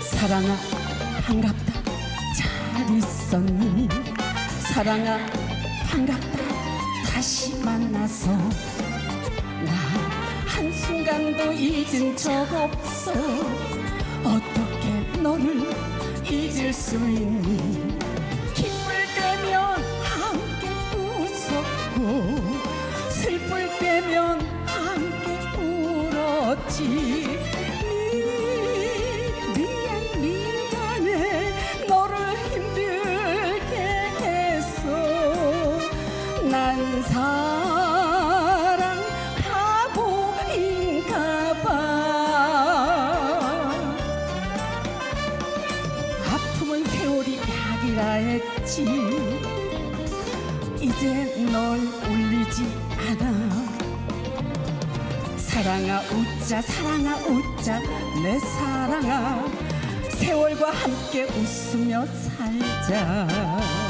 사랑아 반갑다. 잘 있었니? 사랑아 반갑다. 다시 만나서 나 한순간도 잊은 적 없어. 어떻게 너를 잊을 수 있니? 기쁠 때면 함께 웃었고 슬플 때면 함께 울었지 했지. 이제 널 울리지 않아. 사랑아 웃자 사랑아 웃자 내 사랑아. 세월과 함께 웃으며 살자